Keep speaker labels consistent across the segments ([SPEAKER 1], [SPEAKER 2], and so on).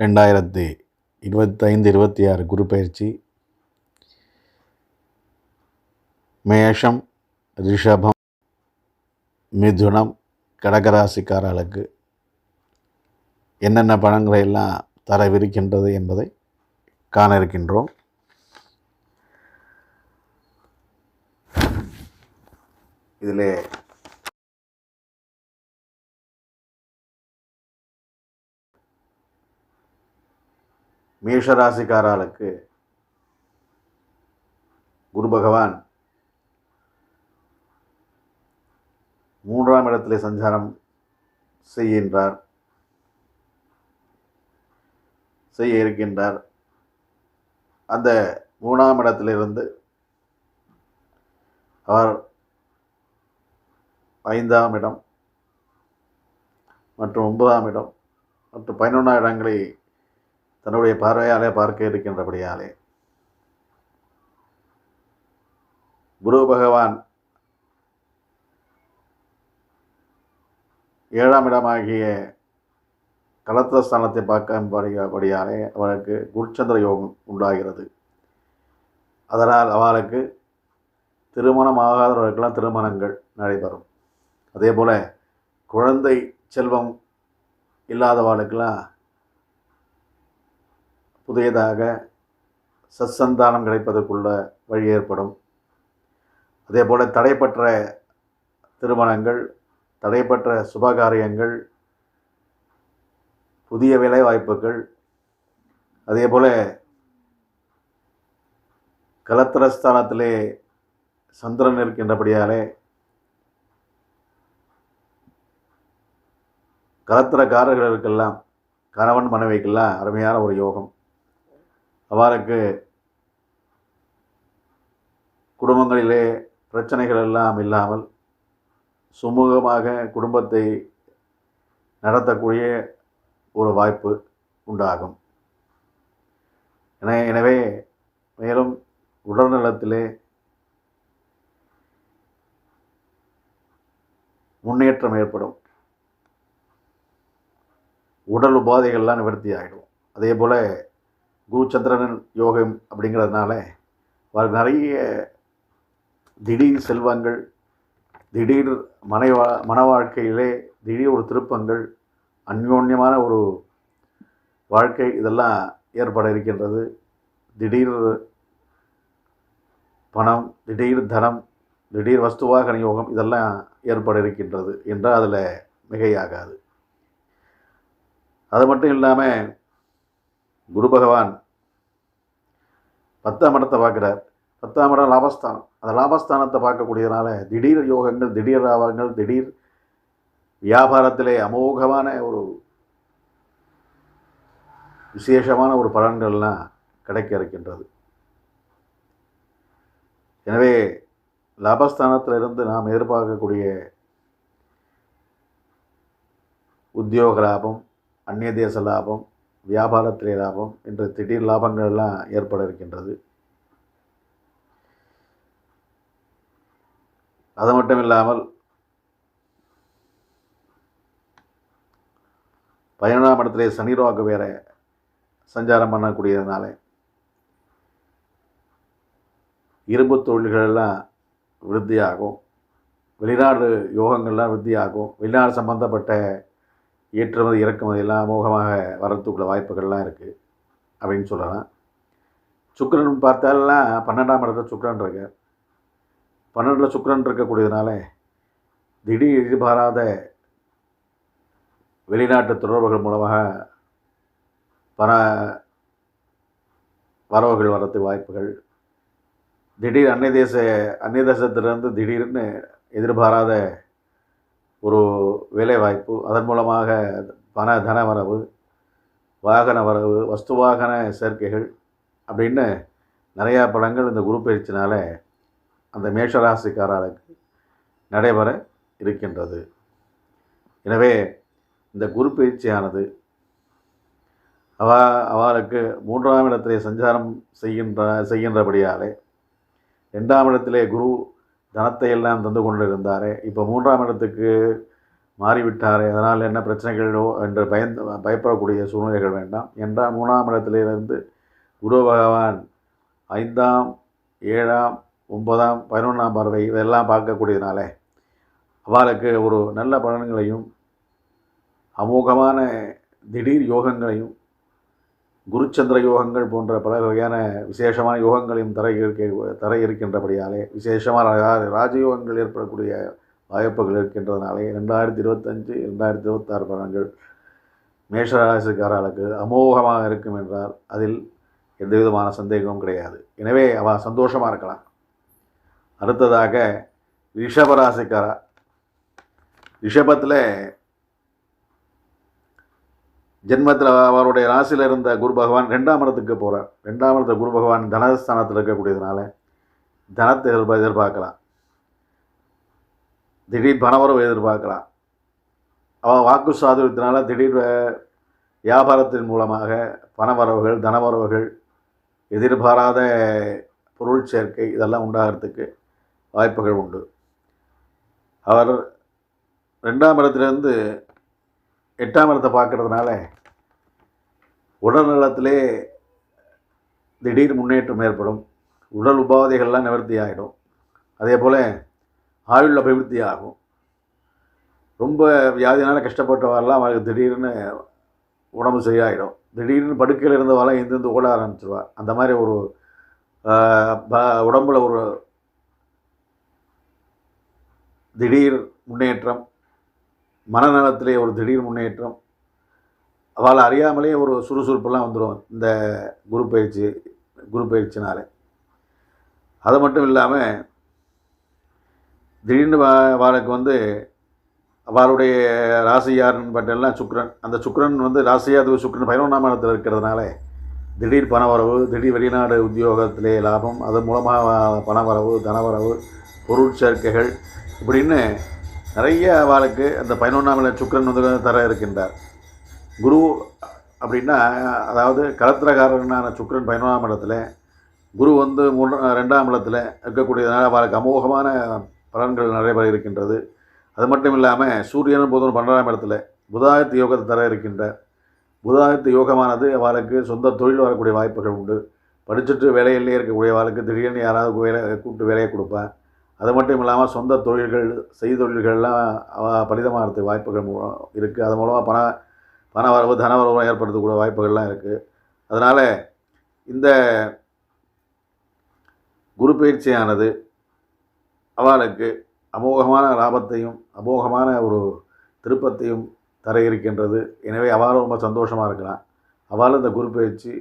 [SPEAKER 1] ரெண்டாயிரத்தி இருபத்தைந்து இருபத்தி ஆறு குரு பயிற்சி. மேஷம் ரிஷபம் மிதுனம் கடகராசிக்காரர்களுக்கு என்னென்ன பழங்களை எல்லாம் தரவிருக்கின்றது என்பதை காண இருக்கின்றோம் இதிலே மேஷராசிக்காரர்களுக்கு குரு பகவான் மூன்றாம் இடத்திலே சஞ்சாரம் செய்கின்றார். செய்ய இருக்கின்றார். அந்த மூணாம் இடத்திலிருந்து அவர் ஐந்தாம் இடம் மற்றும் ஒன்பதாம் இடம் மற்றும் பதினொன்றாம் இடங்களை தன்னுடைய பார்வையாலே பார்க்க இருக்கின்றபடியாலே. குரு பகவான் ஏழாம் இடமாகிய கலத்திரஸ்தானத்தை பார்க்கும்படியாலே அவருக்கு குருச்சந்திர யோகம் உண்டாகிறது. அதனால் அவளுக்கு திருமணம் ஆகாதவர்களுக்கெல்லாம் திருமணங்கள் நடைபெறும். அதே போல் குழந்தை செல்வம் இல்லாதவர்களுக்கெல்லாம் புதியதாக சத்சந்தானம் கிடைப்பதற்குள்ள வழி ஏற்படும். அதே போல் தடைப்பட்ட திருமணங்கள் தடைப்பட்ட சுபகாரியங்கள் புதிய வேலை வாய்ப்புகள் அதே போல் கலத்திரஸ்தானத்திலே சந்திரன் இருக்கின்றபடியாலே கலத்திரக்காரர்களுக்கெல்லாம் கணவன் மனைவிக்கெல்லாம் அருமையான ஒரு யோகம். அவருக்கு குடும்பங்களிலே பிரச்சனைகள் எல்லாம் இல்லாமல் சுமூகமாக குடும்பத்தை நடத்தக்கூடிய ஒரு வாய்ப்பு உண்டாகும். என எனவே மேலும் உடல்நலத்திலே முன்னேற்றம் ஏற்படும். உடல் உபாதைகள்லாம் நிவர்த்தி ஆகிடும் அதே போல் குரு சந்திரன் யோகம் அப்படிங்கிறதுனால நிறைய திடீர் செல்வங்கள் திடீர் மனை வா மன வாழ்க்கையிலே திடீர் ஒரு திருப்பங்கள் அந்யோன்யமான ஒரு வாழ்க்கை இதெல்லாம் ஏற்பட இருக்கின்றது. திடீர் பணம் திடீர் தனம் திடீர் வஸ்துவாக யோகம் இதெல்லாம் ஏற்பட இருக்கின்றது. என்றால் அதில் மிகையாகாது. அது மட்டும் இல்லாமல் குரு பகவான் பத்தாம் இடத்தை பார்க்குறார். பத்தாம் இடம் லாபஸ்தானம். அந்த லாபஸ்தானத்தை பார்க்கக்கூடியதுனால திடீர் யோகங்கள் திடீர் லாபங்கள் திடீர் வியாபாரத்திலே அமோகமான ஒரு விசேஷமான ஒரு பலன்கள்லாம் கிடைக்க இருக்கின்றது. எனவே லாபஸ்தானத்திலிருந்து நாம் எதிர்பார்க்கக்கூடிய உத்தியோக லாபம் அந்நிய தேச லாபம் வியாபாரத்திலே லாபம் என்று திடீர் லாபங்கள் எல்லாம் ஏற்பட இருக்கின்றது. அது மட்டும் இல்லாமல் பதினொன்றாம் இடத்திலே சனி ரோக வேற சஞ்சாரம் பண்ணக்கூடியதுனால இரும்பு தொழில்கள் எல்லாம் விருத்தியாகும். வெளிநாடு யோகங்கள்லாம் விருத்தியாகும். வெளிநாடு சம்பந்தப்பட்ட ஏற்றுமதி இறக்குமதி எல்லாம் அமோகமாக வரத்துக்குள்ள வாய்ப்புகள்லாம் இருக்குது அப்படின்னு சொல்லலாம். சுக்கரன் பார்த்தாலாம் பன்னெண்டாம் இடத்துல சுக்கரன் இருக்கு பன்னெண்டில் சுக்கரன் இருக்கக்கூடியதுனால திடீர் எதிர்பாராத வெளிநாட்டு தொடர்புகள் மூலமாக பண வரவுகள் வரத்து வாய்ப்புகள். திடீர் அன்னை தேச அந்நிய தேசத்திலிருந்து திடீர்னு எதிர்பாராத ஒரு வேலைவாய்ப்பு. அதன் மூலமாக பண தன வரவு வாகன வரவு வஸ்து வாகன சேர்க்கைகள் அப்படின்னு நிறையா படங்கள் இந்த குரு பயிற்சினால் அந்த மேஷராசிக்காரர்களுக்கு நடைபெற இருக்கின்றது. எனவே இந்த குரு பயிற்சியானது அவ அவளுக்கு மூன்றாம் இடத்திலே சஞ்சாரம் செய்கின்ற செய்கின்றபடியாலே ரெண்டாம் இடத்திலே குரு தனத்தை எல்லாம் தந்து கொண்டிருந்தாரே. இப்போ மூன்றாம் இடத்துக்கு மாறிவிட்டாரே. அதனால் என்ன பிரச்சனைகளோ என்று பயந்து பயப்படக்கூடிய சூழ்நிலைகள் வேண்டாம். என்றால் மூணாம் இடத்திலிருந்து குரு பகவான் ஐந்தாம் ஏழாம் ஒன்பதாம் பதினொன்றாம் பார்வை இதெல்லாம் பார்க்கக்கூடியதுனால அவளுக்கு ஒரு நல்ல பலன்களையும் அமோகமான திடீர் யோகங்களையும் குருச்சந்திர யோகங்கள் போன்ற பல வகையான விசேஷமான யோகங்களையும் தர இருக்க தர இருக்கின்றபடியாலே விசேஷமான ரா- ராஜயோகங்கள் ஏற்படக்கூடிய வாய்ப்புகள் இருக்கின்றதுனாலே ரெண்டாயிரத்தி இருபத்தஞ்சு ரெண்டாயிரத்தி இருபத்தாறு பலன்கள் மேஷராசிக்காரர்களுக்கு அமோகமாக இருக்கும் என்றால் அதில் எந்த விதமான சந்தேகமும் கிடையாது. எனவே அவ சந்தோஷமாக இருக்கலாம். அடுத்ததாக ரிஷபராசிக்காரா ரிஷபத்தில் ஜென்மத்தில் அவருடைய ராசியில் இருந்த குரு பகவான் ரெண்டாம் இடத்துக்கு போகிறார் ரெண்டாம் இடத்த குரு பகவான் தனஸ்தானத்தில் இருக்கக்கூடியதுனால தனத்தை எதிர்பா எதிர்பார்க்கலாம். திடீர் பணவரவு எதிர்பார்க்கலாம். அவன் வாக்கு சாதுரியத்தினால திடீர் வியாபாரத்தின் மூலமாக பணவரவுகள் தனவரவுகள் எதிர்பாராத பொருள் சேர்க்கை இதெல்லாம் உண்டாகிறதுக்கு வாய்ப்புகள் உண்டு. அவர் ரெண்டாம் இடத்துலேருந்து எட்டாம் இடத்தை உடல் உடல்நலத்திலே திடீர் முன்னேற்றம் ஏற்படும். உடல் உபாதைகள்லாம் நிவர்த்தி ஆகிடும் அதே போல் ஆயுள் அபிவிருத்தி ஆகும். ரொம்ப வியாதினால் கஷ்டப்பட்டவாரெல்லாம் அவருக்கு திடீர்னு உடம்பு சரியாயிடும். திடீர்னு படுக்கையில் இருந்தவாலாம் எந்திருந்து ஓட ஆரம்பிச்சிருவார். அந்த மாதிரி ஒரு உடம்பில் ப- ஒரு திடீர் முன்னேற்றம் மனநலத்திலே ஒரு திடீர் முன்னேற்றம். அவளை அறியாமலே ஒரு சுறுசுறுப்பெல்லாம் வந்துடும் இந்த குரு பயிற்சி குரு பயிற்சினால. அது மட்டும் இல்லாமல் திடீர்னு வா- அவளுக்கு வந்து அவளுடைய ராசி யாருன்னு பார்த்தீங்கன்னா சுக்கிரன் அந்த சுக்ரன் வந்து ராசியாதிபதி சுக்கிரன் பதினொன்றாம் இடத்தில் இருக்கிறதுனால திடீர் பணவரவு திடீர் வெளிநாடு உத்தியோகத்திலே லாபம் அது மூலமாக பணவரவு தனவரவு பொருட்சேர்க்கைகள் இப்படின்னு நிறைய அவளுக்கு அந்த பதினொன்றாம் இடம் சுக்கிரன் வந்து தர இருக்கின்றார். குரு அப்படின்னா அதாவது கலத்திரக்காரனான சுக்கிரன் பதினொன்றாம் இடத்துல குரு வந்து மூணு ரெண்டாம் இடத்துல இருக்கக்கூடியதுனால அவளுக்கு அமோகமான பலன்கள் நடைபெற இருக்கின்றது. அது மட்டும் இல்லாமல் சூரியனும் புதனும் பன்னெண்டாம் இடத்துல புதாயத்து யோகத்தை தர இருக்கின்ற புதாயத்து யோகமானது அவளுக்கு சொந்த தொழில் வரக்கூடிய வாய்ப்புகள் உண்டு. படிச்சுட்டு வேலையிலே இருக்கக்கூடிய அவளுக்கு திடீர்னு யாராவது வேலை கூப்பிட்டு வேலையை கொடுப்பேன். அது மட்டும் இல்லாமல் சொந்த தொழில்கள் செய்தொழில்கள்லாம் அவ பலிதமாகிறதுக்கு வாய்ப்புகள் மூலம் இருக்குது அது மூலமாக பண பண வரவு தன வரவு ஏற்படுத்தக்கூடிய வாய்ப்புகள்லாம் இருக்குது அதனால் இந்த குரு பயிற்சியானது அவளுக்கு அமோகமான லாபத்தையும் அமோகமான ஒரு திருப்பத்தையும் தர இருக்கின்றது. எனவே அவளும் ரொம்ப சந்தோஷமாக இருக்கலாம் அவளும் இந்த குரு பயிற்சி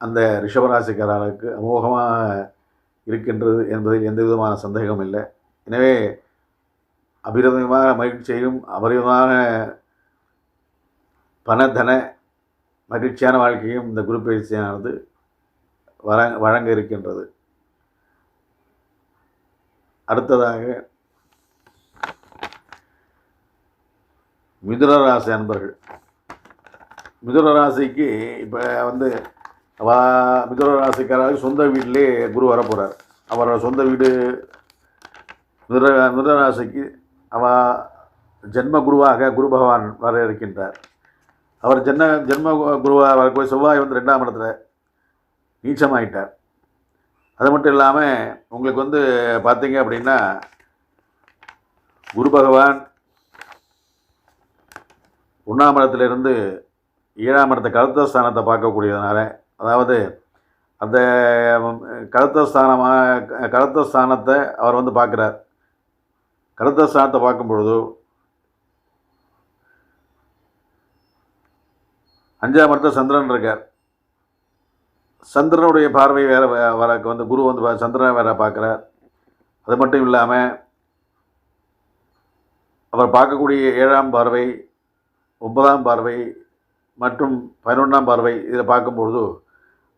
[SPEAKER 1] அந்த ரிஷபராசிக்காரர்களுக்கு அமோகமாக இருக்கின்றது என்பதில் எந்த விதமான சந்தேகம் இல்லை. எனவே அபிரதமான மகிழ்ச்சியையும் அபரிதமான பணதன மகிழ்ச்சியான வாழ்க்கையும் இந்த குரு பயிற்சியானது வர வழங்க இருக்கின்றது. அடுத்ததாக மிதுன ராசி அன்பர்கள். மிதுன ராசிக்கு இப்போ வந்து மிதுன ராசிக்காரருக்கு சொந்த வீட்டிலே குரு வர போகிறார் அவரோட சொந்த வீடு மிதுன மிதுன ராசிக்கு அவ ஜென்ம குருவாக குரு பகவான் வர இருக்கின்றார் அவர் ஜென்ம ஜென்ம குருவாக வரக்கூடிய செவ்வாய் வந்து ரெண்டாம் இடத்துல நீச்சமாயிட்டார். அது மட்டும் இல்லாமல் உங்களுக்கு வந்து பார்த்தீங்க அப்படின்னா குரு பகவான் ஒன்றாம் இடத்துலேருந்து ஏழாம் இடத்த கருத்த ஸ்தானத்தை பார்க்கக்கூடியதுனால அதாவது அந்த கருத்தஸ்தானமாக கருத்தஸ்தானத்தை ஸ்தானத்தை அவர் வந்து பார்க்குறார். கருத்தஸ்தானத்தை பார்க்கும் பொழுது அஞ்சாம் இடத்துல சந்திரன் இருக்கார். சந்திரனுடைய பார்வை வேறு வ- வந்து குரு வந்து சந்திரனை வேற பார்க்குறார். அது மட்டும் இல்லாமல் அவர் பார்க்கக்கூடிய ஏழாம் பார்வை ஒன்பதாம் பார்வை மற்றும் பதினொன்றாம் பார்வை இதில் பார்க்கும்பொழுது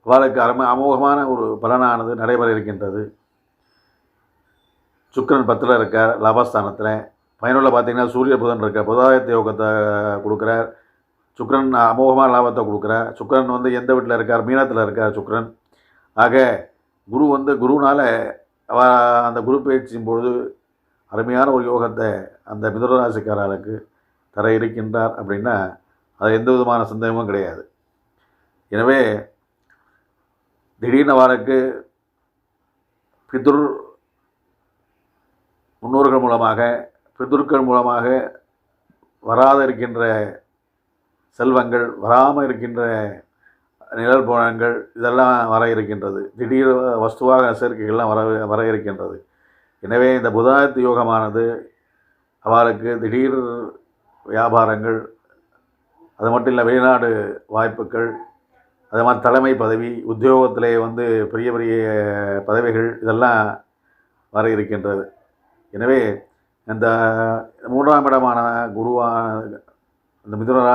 [SPEAKER 1] அவளுக்கு அரும அமோகமான ஒரு பலனானது நடைபெற இருக்கின்றது. சுக்கரன் பத்தில் இருக்கார் லாபஸ்தானத்தில். பயனுள்ள பார்த்தீங்கன்னா சூரிய புதன் இருக்கார் புதாயத்தை யோகத்தை கொடுக்குறார். சுக்கரன் அமோகமான லாபத்தை கொடுக்குறார். சுக்கரன் வந்து எந்த வீட்டில் இருக்கார்? மீனத்தில் இருக்கார் சுக்கரன். ஆக குரு வந்து குருனால் அவ அந்த குரு பயிற்சியின் பொழுது அருமையான ஒரு யோகத்தை அந்த மிதுனராசிக்காரர்களுக்கு தர இருக்கின்றார் அப்படின்னா அது எந்த விதமான சந்தேகமும் கிடையாது. எனவே திடீர்னு அவருக்கு பிதுர் முன்னோர்கள் மூலமாக பிதுர்கள் மூலமாக வராத இருக்கின்ற செல்வங்கள் வராமல் இருக்கின்ற நிழல் போனங்கள் இதெல்லாம் வர இருக்கின்றது. திடீர் வஸ்துவாக சேர்க்கைகள்லாம் வர வர இருக்கின்றது. எனவே இந்த புதாயத்து யோகமானது அவளுக்கு திடீர் வியாபாரங்கள் அது மட்டும் இல்லை வெளிநாடு வாய்ப்புகள் அது மாதிரி தலைமை பதவி உத்தியோகத்திலே வந்து பெரிய பெரிய பதவிகள் இதெல்லாம் வர இருக்கின்றது. எனவே இந்த மூன்றாம் இடமான குருவான இந்த மிதுனரா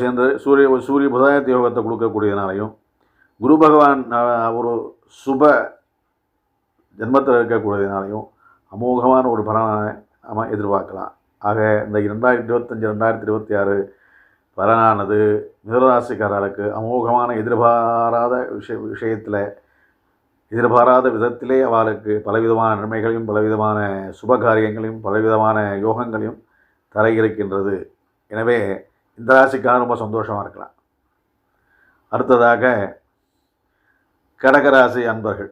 [SPEAKER 1] சேர்ந்து சூரிய சூரிய புதாயத்து யோகத்தை கொடுக்கக்கூடியதுனாலையும் குரு பகவான் ஒரு சுப ஜென்மத்தில் இருக்கக்கூடியதுனாலையும் அமோகமான ஒரு பலனை நம்ம எதிர்பார்க்கலாம். ஆக இந்த இரண்டாயிரத்தி இருபத்தஞ்சி ரெண்டாயிரத்தி இருபத்தி ஆறு பலனானது மிதராசிக்காரர்களுக்கு அமோகமான எதிர்பாராத விஷய விஷயத்தில் எதிர்பாராத விதத்திலே அவளுக்கு பலவிதமான நன்மைகளையும் பலவிதமான சுப காரியங்களையும் பலவிதமான யோகங்களையும் தர இருக்கின்றது எனவே இந்த ராசிக்காரன் ரொம்ப சந்தோஷமாக இருக்கலாம். அடுத்ததாக கடகராசி அன்பர்கள்.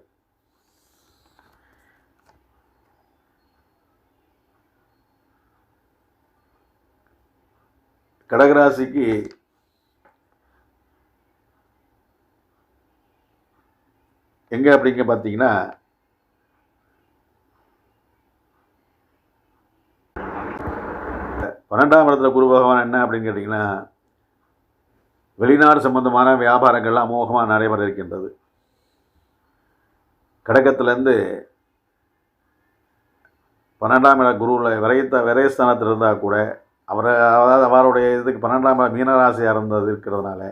[SPEAKER 1] கடகராசிக்கு எங்கே அப்படிங்க பார்த்தீங்கன்னா பன்னெண்டாம் இடத்துல குரு பகவான் என்ன அப்படின்னு கேட்டிங்கன்னா வெளிநாடு சம்பந்தமான வியாபாரங்கள்லாம் அமோகமாக நடைபெற இருக்கின்றது. கடகத்திலேருந்து பன்னெண்டாம் இட குருவில் விரைத்த விரயஸ்தானத்தில் இருந்தால் கூட அவரை அதாவது அவருடைய இதுக்கு பன்னெண்டாம் மீனராசியாக இருந்தது இருக்கிறதுனால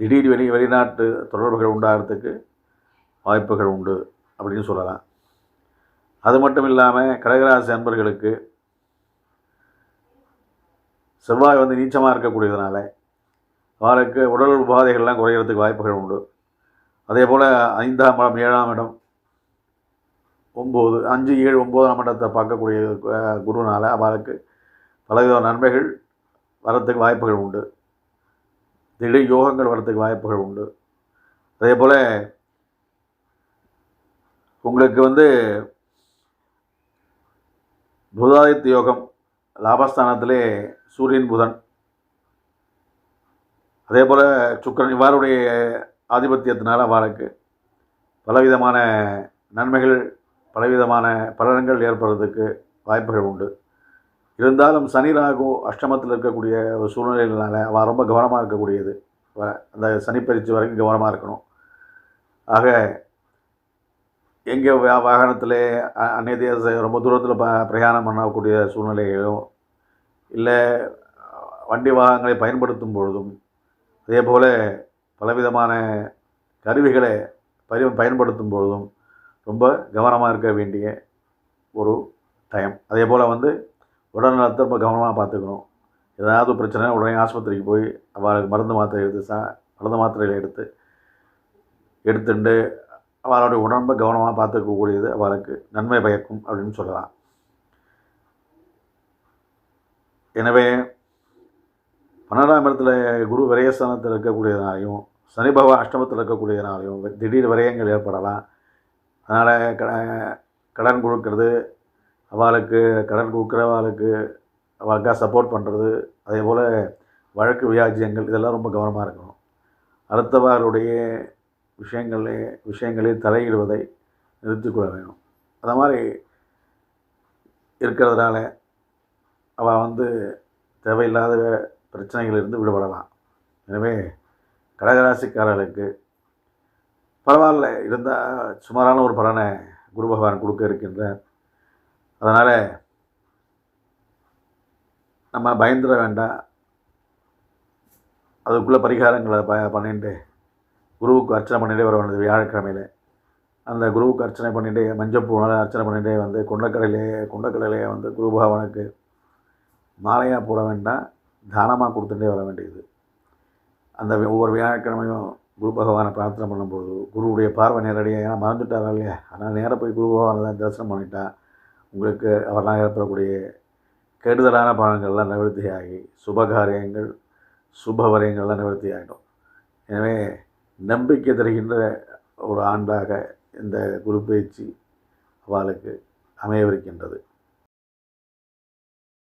[SPEAKER 1] திடீர் வெளி வெளிநாட்டு தொடர்புகள் உண்டாகிறதுக்கு வாய்ப்புகள் உண்டு அப்படின்னு சொல்லலாம். அது மட்டும் இல்லாமல் கடகராசி அன்பர்களுக்கு செவ்வாய் வந்து நீச்சமாக இருக்கக்கூடியதுனால அவருக்கு உடல் உபாதைகள்லாம் குறையிறதுக்கு வாய்ப்புகள் உண்டு. அதே போல் ஐந்தாம் இடம் ஏழாம் இடம் ஒம்பது அஞ்சு ஏழு ஒம்பதாம் இடத்தை பார்க்கக்கூடிய குருனால் அவருக்கு பலவித நன்மைகள் வரத்துக்கு வாய்ப்புகள் உண்டு. திடீர் யோகங்கள் வரத்துக்கு வாய்ப்புகள் உண்டு. அதே போல் உங்களுக்கு வந்து புதாதித்த யோகம் லாபஸ்தானத்திலே சூரியன் புதன். அதே போல் சுக்கரன் இவ்வாறுடைய ஆதிபத்தியத்தினால அவ்வாறுக்கு பலவிதமான நன்மைகள் பலவிதமான பலன்கள் ஏற்படுறதுக்கு வாய்ப்புகள் உண்டு. இருந்தாலும் சனி ராகு அஷ்டமத்தில் இருக்கக்கூடிய ஒரு சூழ்நிலையினால அவன் ரொம்ப கவனமாக இருக்கக்கூடியது. வ- அந்த சனிப்பயிற்சி வரைக்கும் கவனமாக இருக்கணும். ஆக எங்கே வாகனத்தில் அந்நிய தேச ரொம்ப தூரத்தில் ப பிரயாணம் பண்ணக்கூடிய சூழ்நிலைகளும் இல்லை வண்டி வாகனங்களை பயன்படுத்தும் பொழுதும் அதே போல் பலவிதமான கருவிகளை பரி பயன்படுத்தும் பொழுதும் ரொம்ப கவனமாக இருக்க வேண்டிய ஒரு டைம் அதே போல் வந்து உடல்நலத்தை ரொம்ப கவனமாக பார்த்துக்கணும். ஏதாவது பிரச்சனை உடனே ஆஸ்பத்திரிக்கு போய் அவளுக்கு மருந்து மாத்திரை எடுத்து சா மருந்து மாத்திரைகளை எடுத்து எடுத்துட்டு அவளுடைய உடம்பை கவனமாக பார்த்துக்கக்கூடியது அவளுக்கு நன்மை பயக்கும் அப்படின்னு சொல்லலாம். எனவே பன்னெண்டாம் இடத்துல குரு விரயஸ்தானத்தில் இருக்கக்கூடியதுனாலையும் சனி பகவான் அஷ்டமத்தில் இருக்கக்கூடியதுனாலையும் திடீர் விரயங்கள் ஏற்படலாம். அதனால் க கடன் கொடுக்கறது அவளுக்கு கடன் கொடுக்குற அவளுக்கு அவளுக்காக சப்போர்ட் பண்ணுறது அதே போல் வழக்கு வியாஜ்யங்கள் இதெல்லாம் ரொம்ப கவனமாக இருக்கணும். அடுத்தவர்களுடைய விஷயங்களே விஷயங்களில் தலையிடுவதை நிறுத்திக்கொள்ள வேணும். அந்த மாதிரி இருக்கிறதுனால அவள் வந்து தேவையில்லாத பிரச்சனைகளிலிருந்து விடுபடலாம். எனவே கடகராசிக்காரர்களுக்கு பரவாயில்ல இருந்தால் சுமாரான ஒரு பலனை குரு பகவான் கொடுக்க இருக்கின்றார். அதனால் நம்ம பயந்துட வேண்டாம். அதுக்குள்ளே பரிகாரங்களை ப பண்ணிட்டு குருவுக்கு அர்ச்சனை பண்ணிகிட்டே வர வேண்டியது வியாழக்கிழமையில். அந்த குருவுக்கு அர்ச்சனை பண்ணிகிட்டே மஞ்சப்பூனால் அர்ச்சனை பண்ணிகிட்டே வந்து கொண்டக்கடலையே கொண்டக்கடலையே வந்து குரு பகவானுக்கு மாலையாக போட வேண்டாம். தானமாக கொடுத்துட்டே வர வேண்டியது. அந்த ஒவ்வொரு வியாழக்கிழமையும் குரு பகவானை பிரார்த்தனை பண்ணும்போது குருவுடைய பார்வை நேரடியாக ஏன்னா மறந்துட்டாரா இல்லையா? அதனால் நேராக போய் குரு பகவானை தான் தரிசனம் பண்ணிட்டா. உங்களுக்கு அவரால் ஏற்படக்கூடிய கெடுதலான பலன்கள்லாம் நிவர்த்தியாகி சுபகாரியங்கள் சுபவரியங்கள்லாம் நிவர்த்தி ஆகிடும் எனவே நம்பிக்கை தருகின்ற ஒரு ஆண்டாக இந்த குரு பயிற்சி அவளுக்கு அமையவிருக்கின்றது.